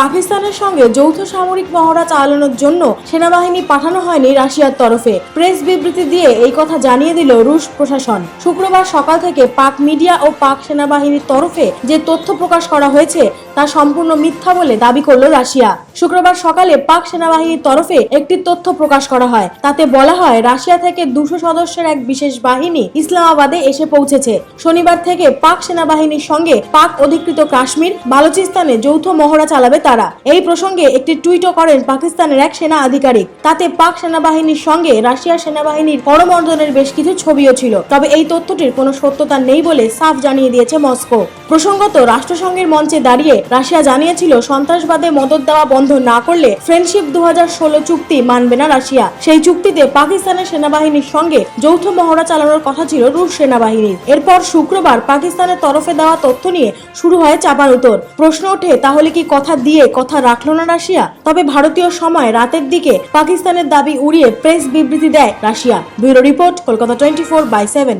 পাকিস্তানের সঙ্গে যৌথ সামরিক মহড়া চালানোর জন্য সেনাবাহিনী পাঠানো হয়নি রাশিয়ার তরফে। প্রেস বিবৃতি দিয়ে এই কথা জানিয়ে দিল রুশ প্রশাসন। শুক্রবার সকাল থেকে পাক মিডিয়া ও পাক সেনাবাহিনীর তরফে যে তথ্য প্রকাশ করা হয়েছে তা সম্পূর্ণ মিথ্যা বলে দাবি করল রাশিয়া। শুক্রবার সকালে পাক সেনাবাহিনীর তরফে একটি তথ্য প্রকাশ করা হয়। তাতে বলা হয়, রাশিয়া থেকে দুশো সদস্যের এক বিশেষ বাহিনী ইসলামাবাদে এসে পৌঁছেছে। শনিবার থেকে পাক সেনাবাহিনীর সঙ্গে পাক অধিকৃত কাশ্মীর, বালুচিস্তানে যৌথ মহড়া চালাবে তারা। এই প্রসঙ্গে একটি টুইটও করেন পাকিস্তানের এক সেনা আধিকারিক। তাতে পাক সেনাবাহিনীর সঙ্গে রাশিয়ার সেনাবাহিনীর করমর্দনের বেশ কিছু ছবিও ছিল। তবে এই তথ্যটির কোনো সত্যতা নেই বলে সাফ জানিয়ে দিয়েছে মস্কো। প্রসঙ্গত, রাষ্ট্রসংঘের মঞ্চে দাঁড়িয়ে রাশিয়া জানিয়েছিল, সন্ত্রাসবাদে মদত দেওয়া বন্ধ না করলে ফ্রেন্ডশিপ দু হাজার ষোলো চুক্তি মানবে না রাশিয়া। সেই চুক্তিতে পাকিস্তানের সেনাবাহিনীর সঙ্গে যৌথ মহড়া চালানোর কথা ছিল রুশ সেনাবাহিনীর এরপর শুক্রবার পাকিস্তানের তরফে দেওয়া তথ্য নিয়ে শুরু হয় চাপার উত্তর। প্রশ্ন ওঠে, তাহলে কি কথা দিয়ে কথা রাখল না রাশিয়া? তবে ভারতীয় সময় রাতের দিকে পাকিস্তানের দাবি উড়িয়ে প্রেস বিবৃতি দেয় Russia. Bureau report, Kolkata twenty four by seven.